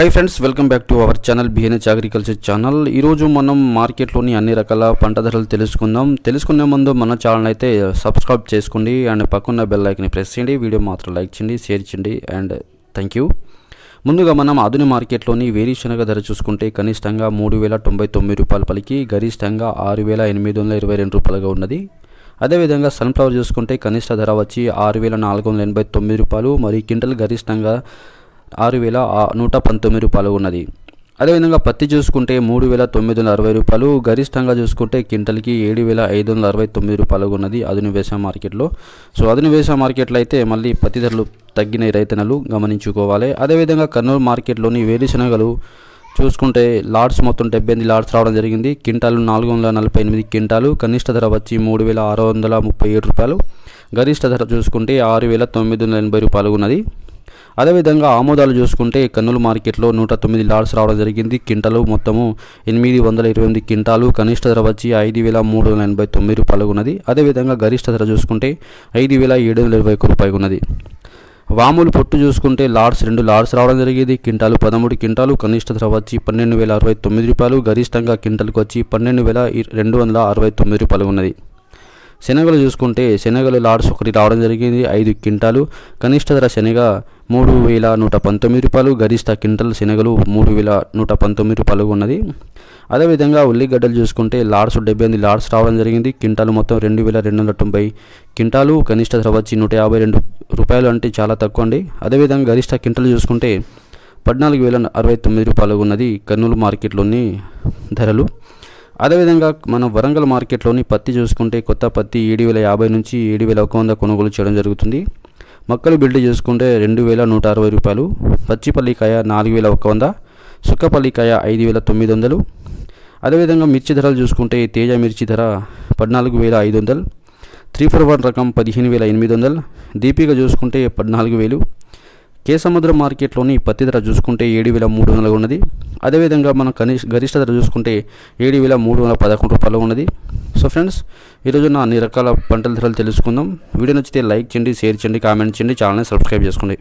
Hi friends welcome back to our channel బిహెన్హెచ్ agriculture channel ఈరోజు మనం మార్కెట్లోని అన్ని రకాల పంట ధరలు తెలుసుకుందాం. తెలుసుకునే ముందు మన ఛానల్ అయితే సబ్స్క్రైబ్ చేసుకోండి అండ్ పక్కన్న బెల్ లైక్ని ప్రెస్ చేయండి. వీడియో మాత్రం లైక్ చేయండి షేర్ చేయండి అండ్ థ్యాంక్ యూ ముందుగా మనం ఆధునిక మార్కెట్లోని వేరుశనగ ధర చూసుకుంటే కనిష్టంగా మూడు వేల తొంభై తొమ్మిది రూపాయల పలికి గరిష్టంగా ఆరు వేల ఎనిమిది వందల ఇరవై రెండు రూపాయలుగా ఉన్నది. అదేవిధంగా సన్ఫ్లవర్ చూసుకుంటే కనిష్ట ధర వచ్చి ఆరు వేల నాలుగు వందల ఎనభై తొమ్మిది రూపాయలు మరియు క్వింటల్ గరిష్టంగా ఆరు వేల నూట పంతొమ్మిది రూపాయలు ఉన్నది. అదేవిధంగా పత్తి చూసుకుంటే మూడు వేల తొమ్మిది వందల అరవై రూపాయలు గరిష్టంగా చూసుకుంటే క్వింటల్కి ఏడు వేల ఐదు వందల అరవై తొమ్మిది రూపాయలు ఉన్నది అదును వేసా మార్కెట్లో. సో అదును వ్యవసాయ మార్కెట్లో అయితే మళ్ళీ పత్తి ధరలు తగ్గిన రైతన్నలు గమనించుకోవాలి. అదేవిధంగా కర్నూలు మార్కెట్లోని వేరుశనగలు చూసుకుంటే లాడ్స్ మొత్తం డెబ్బై ఎనిమిది లాడ్స్ రావడం జరిగింది. క్వింటాలు నాలుగు వందల నలభై ఎనిమిది క్వింటాలు కనిష్ట ధర వచ్చి మూడు వేల ఆరు వందల ముప్పై ఏడు రూపాయలు. గరిష్ట ధర చూసుకుంటే ఆరు వేల తొమ్మిది వందల ఎనభై రూపాయలు ఉన్నది. అదేవిధంగా ఆమోదాలు చూసుకుంటే కర్నూలు మార్కెట్లో నూట తొమ్మిది లాడ్స్ రావడం జరిగింది. క్వింటాలు మొత్తము ఎనిమిది వందల ఇరవై ఎనిమిది క్వింటాలు. కనిష్ట ధర వచ్చి ఐదు వేల మూడు వందల ఎనభై తొమ్మిది రూపాయలు ఉన్నది. అదేవిధంగా గరిష్ట ధర చూసుకుంటే ఐదు వేల ఏడు వందల ఇరవై ఒక్క రూపాయలు ఉన్నది. వాములు పొట్టు చూసుకుంటే లాడ్స్ రెండు లాడ్స్ రావడం జరిగేది. క్వింటాలు పదమూడు కింటాలు కనిష్ట ధర వచ్చి పన్నెండు వేల అరవై తొమ్మిది రూపాయలు. గరిష్టంగా కింటాలకు వచ్చి పన్నెండు వేల రెండు వందల అరవై తొమ్మిది రూపాయలు ఉన్నది. శనగలు చూసుకుంటే శనగలు లాడ్స్ ఒకటి రావడం జరిగింది. ఐదు క్వింటాలు. కనిష్ట ధర శనగ మూడు వేల నూట పంతొమ్మిది రూపాయలు గరిష్ట క్వింటల్ శనగలు మూడు వేల నూట పంతొమ్మిది రూపాయలు ఉన్నది. అదేవిధంగా ఉల్లిగడ్డలు చూసుకుంటే లార్డ్స్ డెబ్బై ఎనిమిది లార్డ్స్ రావడం జరిగింది. క్వింటాలు మొత్తం రెండు వేల రెండు వందల తొంభై క్వింటాలు కనిష్ట ధర వచ్చి నూట యాభై రెండు రూపాయలు అంటే చాలా తక్కువ అండి. అదేవిధంగా గరిష్ట క్వింటలు చూసుకుంటే పద్నాలుగు వేల అరవై తొమ్మిది రూపాయలు ఉన్నది కర్నూలు మార్కెట్లోని ధరలు. అదేవిధంగా మనం వరంగల్ మార్కెట్లోని పత్తి చూసుకుంటే కొత్త పత్తి ఏడు వేల యాభై నుంచి ఏడు వేల ఒక వంద కొనుగోలు చేయడం జరుగుతుంది. మొక్కలు బిల్డ్ చేసుకుంటే రెండు వేల నూట అరవై రూపాయలు పచ్చిపల్లికాయ నాలుగు వేల ఒక వంద సుక్కపల్లికాయ ఐదు వేల తొమ్మిది వందలు. అదేవిధంగా మిర్చి ధరలు చూసుకుంటే తేజ మిర్చి ధర పద్నాలుగు వేల ఐదు వందలు త్రీ ఫోర్ వన్ రకం పదిహేను వేల ఎనిమిది వందలు దీపిక చూసుకుంటే పద్నాలుగు వేలు. కేసముద్ర మార్కెట్లోని పత్తి ధర చూసుకుంటే ఏడు వేల మూడు వందలు ఉన్నది. అదేవిధంగా మనం కనిష్ గరిష్ట ధర చూసుకుంటే ఏడు వేల మూడు వందల పదకొండు రూపాయలు ఉన్నది. సో ఫ్రెండ్స్ ఈరోజు నా అన్ని రకాల పంటల ధరలు తెలుసుకుందాం. వీడియో నచ్చితే లైక్ చేయండి షేర్ చేయండి కామెంట్ చేయండి ఛానల్ని సబ్స్క్రైబ్ చేసుకోండి.